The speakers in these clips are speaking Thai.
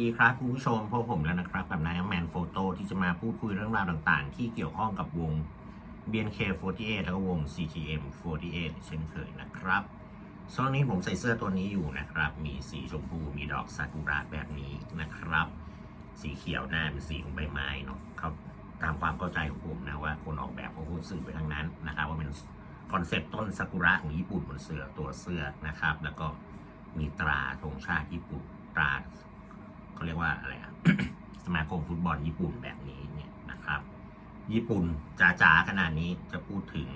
ดีครับคุณผู้ชมพบผมแล้วนะครับ กับนายแมนโฟโต้ที่จะมาพูดคุยเรื่องราวต่างๆ ที่เกี่ยวข้องกับวง BNK48 แล้วก็วง CGM48 เช่นเคยนะครับช่วงนี้ผมใส่เสื้อตัวนี้อยู่นะครับ มีสีชมพู มีดอกซากุระแบบนี้นะครับ สีเขียวหน้าเป็นสีของใบไม้เนาะครับตามความเข้าใจของผมนะว่าคนออกแบบเขาคงสื่อไปทางนั้นนะครับ ว่าเป็นคอนเซปต์ต้นซากุระของญี่ปุ่นบนเสื้อตัวเสื้อนะครับ แล้วก็มีตราธงชาติญี่ปุ่นตรา เขาเรียกว่าอะไรอะสมาคมฟุตบอลญี่ปุ่นแบบนี้เนี่ยนะครับ ญี่ปุ่นจ๋าๆขนาดนี้จะพูดถึง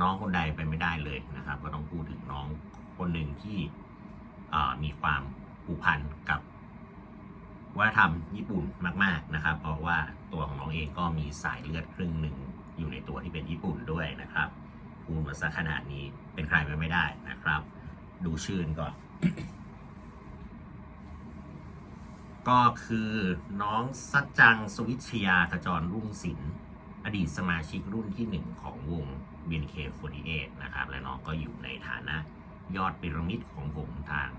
น้องคนใดไปไม่ได้เลยนะครับ ก็ต้องพูดถึงน้องคนหนึ่งที่มีความผูกพันกับวัฒนธรรมญี่ปุ่นมาก ๆนะครับ เพราะว่าตัวของน้องเองก็มีสายเลือดครึ่งหนึ่งอยู่ในตัวที่เป็นญี่ปุ่นด้วยนะครับพูดมาสักขนาดนี้เป็นใครไปไม่ได้นะครับ ดูชื่นก่อน ก็คือน้องสัจจังสวิชยาขจรรุ่งศิลป์อดีตสมาชิกรุ่นที่หนึ่งของวง BNK48 นะครับ และน้องก็อยู่ในฐานะยอดพีระมิดของผมทาง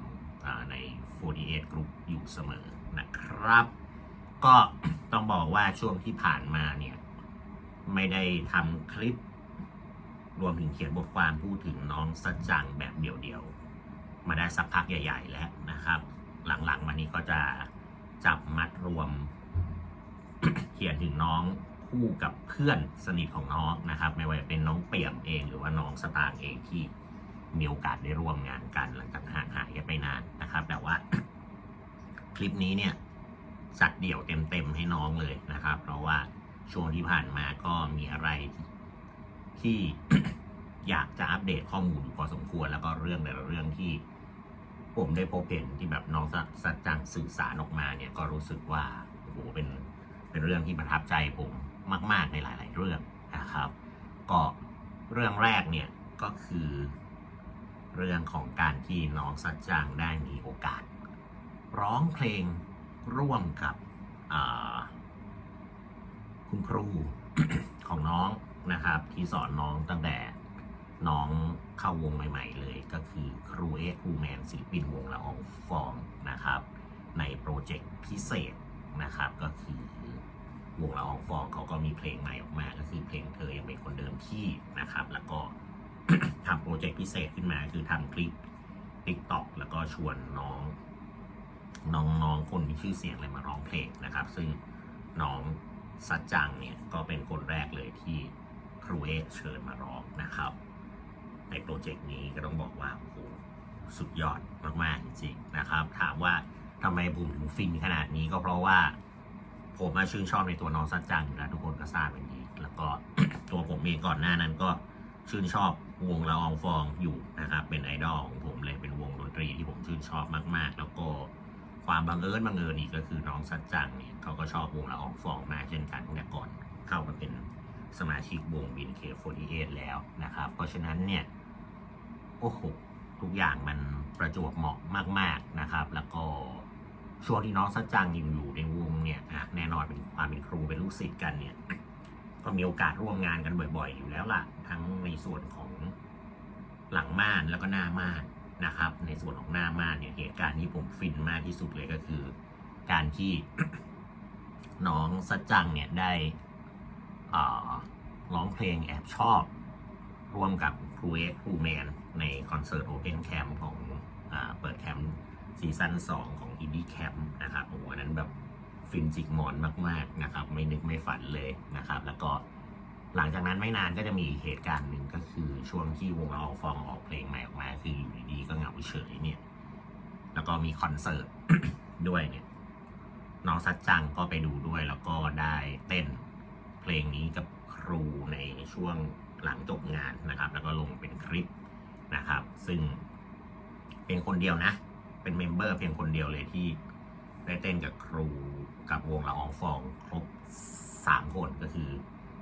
ใน 48 Group อยู่เสมอนะครับ ก็ต้องบอกว่าช่วงที่ผ่านมาเนี่ย ไม่ได้ทำคลิป รวมถึงเขียนบทความพูดถึงน้องสัจจังแบบเดี่ยวๆ มาได้สักพักใหญ่ ๆ แล้วนะครับ หลังๆมานี้ก็จะ จับมัดรวม เขียนถึงน้องคู่กับเพื่อนสนิทของน้องนะครับ ไม่ว่าจะเป็นน้องเปี่ยมเอง หรือว่าน้องสตางเองที่มีโอกาสได้ร่วมงานกันหลังจากห่างหายกันไปนานนะครับ แต่ว่า คลิปนี้เนี่ยจัดเดี่ยวเต็มๆให้น้องเลยนะครับ เพราะว่าช่วงที่ผ่านมาก็มีอะไรที่อยากจะอัปเดตข้อมูลอยู่พอสมควร แล้วก็เรื่องแต่ละเรื่องที่ ผมได้พบเห็นที่แบบน้องสัจจังสื่อสารออกมาเนี่ยก็รู้สึกว่าโอ้โหเป็นเป็นเรื่องที่ประทับใจผมมาก ๆ ในหลาย ๆ เรื่องนะครับ ก็เรื่องแรกเนี่ยก็คือเรื่องของการที่น้องสัจจังได้มีโอกาส ร้องเพลงร่วมกับคุณครูของน้องนะครับที่สอนน้องตั้งแต่ น้องเข้าวงใหม่ ๆ เลยก็คือครูเอ็กครูแมนศิลปินวงละอองฟองนะครับ ในโปรเจกต์พิเศษนะครับก็คือ วงละอองฟองเขาก็มีเพลงใหม่ออกมา ก็คือเพลงเธอยังเป็นคนเดิมที่นะครับ แล้วก็ทำโปรเจกต์พิเศษขึ้นมาคือทำคลิปติ๊กต็อกแล้วก็ชวนน้อง น้องๆคนมีชื่อเสียงเลยมาร้องเพลงนะครับ ซึ่งน้องสัจจังเนี่ยก็เป็นคนแรกเลยที่ครูเอกเชิญมาร้องนะครับ ในโปรเจกต์นี้ก็ต้องบอกว่าโอ้โหสุดยอดมาก ๆ จริงๆนะครับ ถามว่าทำไมผมถึงฟินขนาดนี้ก็เพราะว่า ผมมาชื่นชอบในตัวน้องสัจจังอยู่แล้วทุกคนก็ทราบเป็นดี แล้วก็ตัวผมเองก่อนหน้านั้นก็ชื่นชอบวงละอองฟองอยู่นะครับ เป็นไอดอลของผมเลยเป็นวงดนตรีที่ผมชื่นชอบมาก ๆ แล้วก็ความบังเอิญบังเอิญอีกก็คือน้องสัจจังเนี่ยเขาก็ชอบวงละอองฟองมากเช่นกันตั้งแต่ก่อนเข้ามาเป็นสมาชิกวง BNK48 แล้วนะครับ เพราะฉะนั้นเนี่ย โอ้โหทุกอย่างมันประจวบเหมาะมาก ๆนะครับ แล้วก็ช่วงที่น้องสัจจังยังอยู่ในวงเนี่ยอะแน่นอนเป็นความเป็นครูเป็นลูกศิษย์กันเนี่ย ก็มีโอกาสร่วมงานกันบ่อย ๆ อยู่แล้วล่ะ ทั้งในส่วนของหลังม่านแล้วก็หน้าม่านนะครับ ในส่วนของหน้าม่านเนี่ยเหตุการณ์ที่ผมฟินมากที่สุดเลยก็คือ การที่น้องสัจจังเนี่ยได้ร้องเพลงแอบชอบ ร่วมกับครูเอ็กครูแมนในคอนเสิร์ตโอเพนแคมป์ของอเปิดแคมป์ซีซั่น2 ของอินดี้แคมป์นะครับโอ้โหอันนั้นแบบฟินจิกหมอนมากๆนะครับ ไม่นึกไม่ฝันเลยนะครับ แล้วก็หลังจากนั้นไม่นานก็จะมีเหตุการณ์หนึ่งก็คือช่วงที่วงเราฟองออกเพลงใหม่ออกมาคืออยู่ดีๆก็เหงาเฉยเนี่ย แล้วก็มีคอนเสิร์ตด้วยเนี่ยน้องสัจจังก็ไปดูด้วยแล้วก็ได้เต้นเพลงนี้กับครูในช่วง หลังจบงานนะครับ แล้วก็ลงเป็นคลิปนะครับ ซึ่งเป็นคนเดียวนะ เป็นเมมเบอร์เพียงคนเดียวเลยที่ได้เต้นกับครูกับวงละอองฟองครบสามคนก็คือ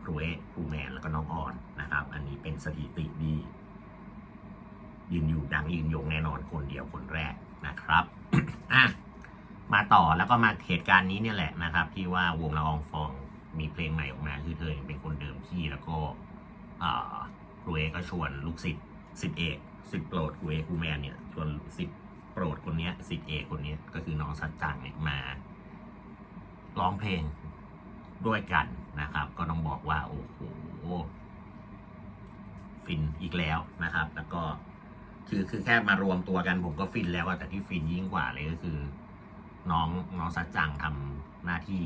ครูเอะครูแมนแล้วก็น้องอ่อนนะครับ อันนี้เป็นสถิติดียืนอยู่ดังยืนยงแน่นอนคนเดียวคนแรกนะครับอะมาต่อแล้วก็มาเหตุการณ์นี้เนี่ยแหละนะครับ ที่ว่าวงละอองฟองมีเพลงใหม่ออกมาคือเธอเป็นคนเดิมที่แล้วก็ ครูเอก็ชวนลูกศิษย์ศิษย์เอกศิษย์โปรดครูเอครูแมนเนี่ยชวนศิษย์โปรดคนเนี้ยศิษย์เอกคนเนี้ยก็คือน้องสัจจังเนี่ยมาร้องเพลงด้วยกันนะครับ ก็ต้องบอกว่าโอ้โหฟินอีกแล้วนะครับ แล้วก็คือคือแค่มารวมตัวกันผมก็ฟินแล้วแต่ที่ฟินยิ่งกว่าเลยก็คือ น้องน้องสัจจังทำหน้าที่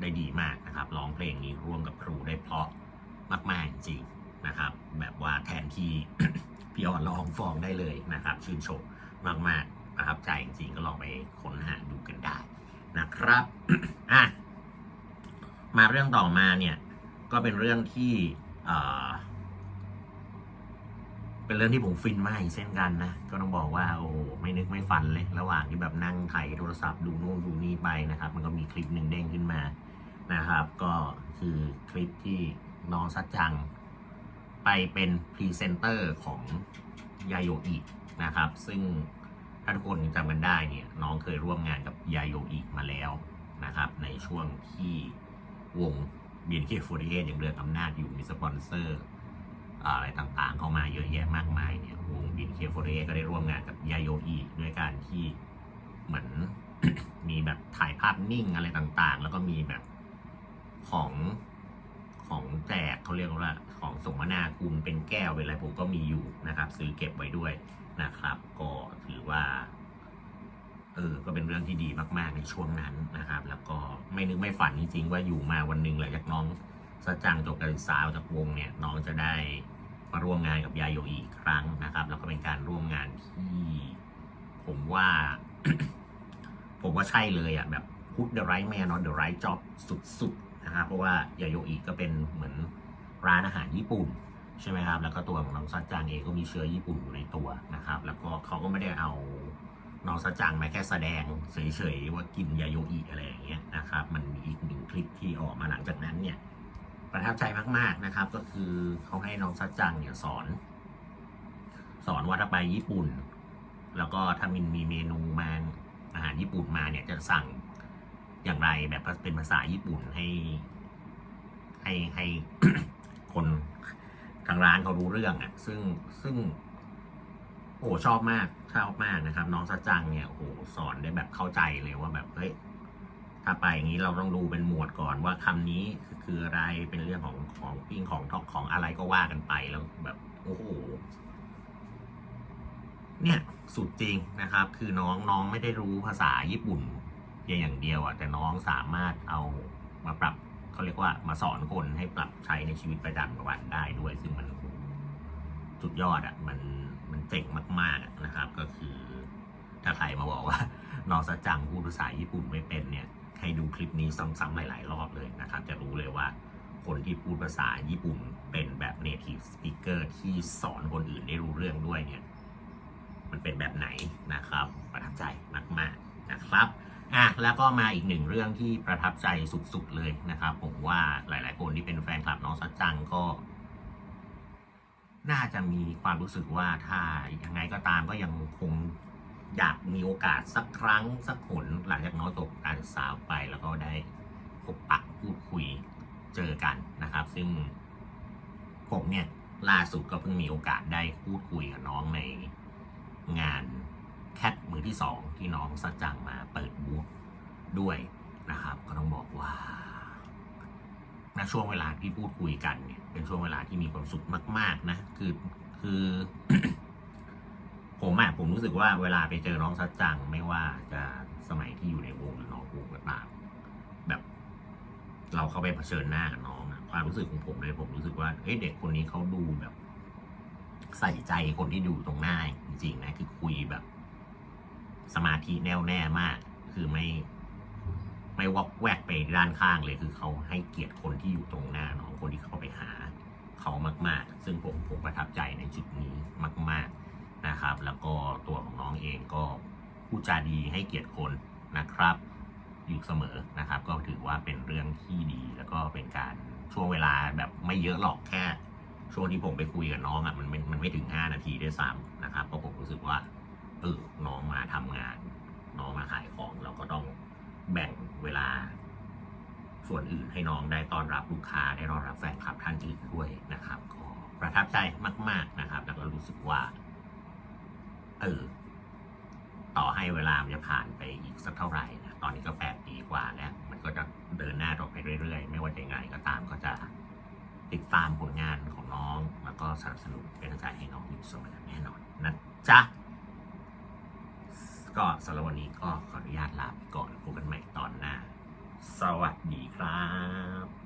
ได้ดีมากนะครับร้องเพลงนี้ร่วมกับครูได้เพราะมาก ๆ จริง นะครับ แบบว่าแทนที่พี่ออนร้องฟองได้เลยนะครับ ชื่นชมมากๆประทับใจจริงๆก็ลองไปค้นหาดูกันได้นะครับอะมาเรื่องต่อมาเนี่ยก็เป็นเรื่องที่เอ่อเป็นเรื่องที่ผมฟินมากเช่นกันนะ ก็ต้องบอกว่าโอ้ไม่นึกไม่ฝันเลย ระหว่างที่แบบนั่งไถ่ายโทรศัพท์ดูนู่นดูนี่ไปนะครับ มันก็มีคลิปหนึ่งเด้งขึ้นมานะครับ ก็คือคลิปที่น้องสัจจัง ไปเป็นพรีเซนเตอร์ของยาโยอินะครับ ซึ่งถ้าทุกคนจำกันได้เนี่ยน้องเคยร่วมงานกับยาโยอิมาแล้วนะครับ ในช่วงที่วง BNK48 ยังเรือนอำนาจอยู่มีสปอนเซอร์อะไรต่างๆ เข้ามาเยอะแยะมากมายเนี่ยวงบินเคฟเรก็ได้ร่วมงานกับยาโยอีด้วยการที่เหมือนมีแบบถ่ายภาพนิ่งอะไรต่างๆ แล้วก็มีแบบของของแจกเขาเรียกว่า ของสมนาคุณเป็นแก้วเป็นอะไรผมก็มีอยู่นะครับ ซื้อเก็บไว้ด้วยนะครับ ก็ถือว่าเออก็เป็นเรื่องที่ดีมาก ๆ ในช่วงนั้นนะครับ แล้วก็ไม่นึกไม่ฝันจริงๆว่าอยู่มาวันหนึ่งหลังจากน้องสัจจังจบการศึกษาออกจากวงเนี่ยน้องจะได้มาร่วมงานกับยายโยอีกครั้งนะครับ แล้วก็เป็นการร่วมงานที่ผมว่า ผมว่าใช่เลยอะแบบ put the right man on the right job สุดๆนะครับเพราะว่ายายโยอีก็เป็นเหมือน ร้านอาหารญี่ปุ่นใช่ไหมครับ แล้วก็ตัวของน้องซัจจังเองก็มีเชื้อญี่ปุ่นอยู่ในตัวนะครับ แล้วก็เขาก็ไม่ได้เอาน้องซัจจังมาแค่แสดงเฉยๆว่ากินยาโยอิอะไรอย่างเงี้ยนะครับ มันมีอีกหนึ่งคลิปที่ออกมาหลังจากนั้นเนี่ยประทับใจมากๆนะครับ ก็คือเขาให้น้องซัจจังเนี่ยสอน สอนว่าถ้าไปญี่ปุ่น แล้วก็ถ้ามินมีเมนูมาอาหารญี่ปุ่นมาเนี่ยจะสั่งอย่างไรแบบเป็นภาษาญี่ปุ่นให้ให้ให้ คนทางร้านเขารู้เรื่องอะ ซึ่งซึ่ง โอ้ชอบมากชอบมากนะครับ น้องซัจจังเนี่ยโอ้สอนได้แบบเข้าใจเลยว่าแบบเฮ้ยถ้าไปอย่างนี้เราต้องดูเป็นหมวดก่อนว่าคำนี้คืออะไรเป็นเรื่องของของปิ้งของทอกของอะไรก็ว่ากันไปแล้วแบบโอ้โหเนี่ยสุดจริงนะครับ คือน้องน้องไม่ได้รู้ภาษาญี่ปุ่นเพียงอย่างเดียวอะแต่น้องสามารถเอามาปรับ เขาเรียกว่ามาสอนคนให้ปรับใช้ในชีวิตประจำวันได้ด้วย ซึ่งมันสุดยอดอะมันมันเจ๋งมากๆนะครับ ก็คือถ้าใครมาบอกว่า นองสัจจังพูดภาษาญี่ปุ่นไม่เป็นเนี่ยให้ดูคลิปนี้ซ้ำๆหลายๆรอบเลยนะครับ จะรู้เลยว่าคนที่พูดภาษาญี่ปุ่นเป็นแบบ native speaker ที่สอนคนอื่นได้รู้เรื่องด้วยเนี่ย มันเป็นแบบไหนนะครับ ประทับใจมาก ๆนะครับ อะแล้วก็มาอีกหนึ่งเรื่องที่ประทับใจสุดๆเลยนะครับ ผมว่าหลาย ๆ คนที่เป็นแฟนคลับน้องสัจจังก็ น่าจะมีความรู้สึกว่าถ้ายังไงก็ตามก็ยังคงอยากมีโอกาสสักครั้งสักหนหลังจากน้องจบการศึกษาไปแล้วก็ได้พบปะพูดคุยเจอกันนะครับ ซึ่งผมเนี่ยล่าสุดก็เพิ่งมีโอกาสได้พูดคุยกับน้องในงาน แคทมือที่สองที่น้องสัจจังมาเปิดบูธด้วยนะครับ ก็ต้องบอกว่าณช่วงเวลาที่พูดคุยกันเนี่ยเป็นช่วงเวลาที่มีความสุขมาก ๆ นะ คือคือ ผมอะผมรู้สึกว่าเวลาไปเจอน้องซัดจังไม่ว่าจะสมัยที่อยู่ในวงหรือนอกวงก็ตามแบบ เราเข้าไปเผชิญหน้ากับน้องอะความรู้สึกของผมเลยผมรู้สึกว่าเอ้ยเด็กคนนี้เขาดูแบบ ใส่ใจคนที่ดูตรงหน้าจริงๆนะคือคุยแบบ สมาธิแน่วแน่มาก คือไม่ไม่วอกแวกไปด้านข้างเลยคือเขาให้เกียรติคนที่อยู่ตรงหน้าน้องคนที่เข้าไปหาเขามาก ๆ ซึ่งผมผมประทับใจในจุดนี้มาก ๆนะครับ แล้วก็ตัวของน้องเองก็พูดจาดีให้เกียรติคนนะครับอยู่เสมอนะครับ ก็ถือว่าเป็นเรื่องที่ดี แล้วก็เป็นการช่วงเวลาแบบไม่เยอะหรอกแค่ ช่วงที่ผมไปคุยกับน้องอะมันมันไม่ถึง 5 นาทีด้วยซ้ำนะครับเพราะผมรู้สึกว่า ตื่นน้องมาทำงาน น้องมาขายของเราก็ต้องแบ่งเวลา ส่วนอื่นให้น้องได้ต้อนรับลูกค้าได้ต้อนรับแฟนคลับท่านอื่นด้วยนะครับก็ประทับใจมาก ๆนะครับ แล้วก็รู้สึกว่า เออต่อให้เวลามันจะผ่านไปอีกสักเท่าไหร่นะตอนนี้ก็แปดปีกว่าแล้ว มันก็จะเดินหน้าต่อไปเรื่อยๆ ไม่ว่าจะยังไงก็ตามก็จะติดตามผลงานของน้อง แล้วก็สนับสนุนเป็นกำลังใจให้น้องอยู่เสมอแน่นอนนะจ๊ะ ก็สำหรับวันนี้ก็ขออนุญาตลาไปก่อนพบกันใหม่ตอนหน้า สวัสดีครับ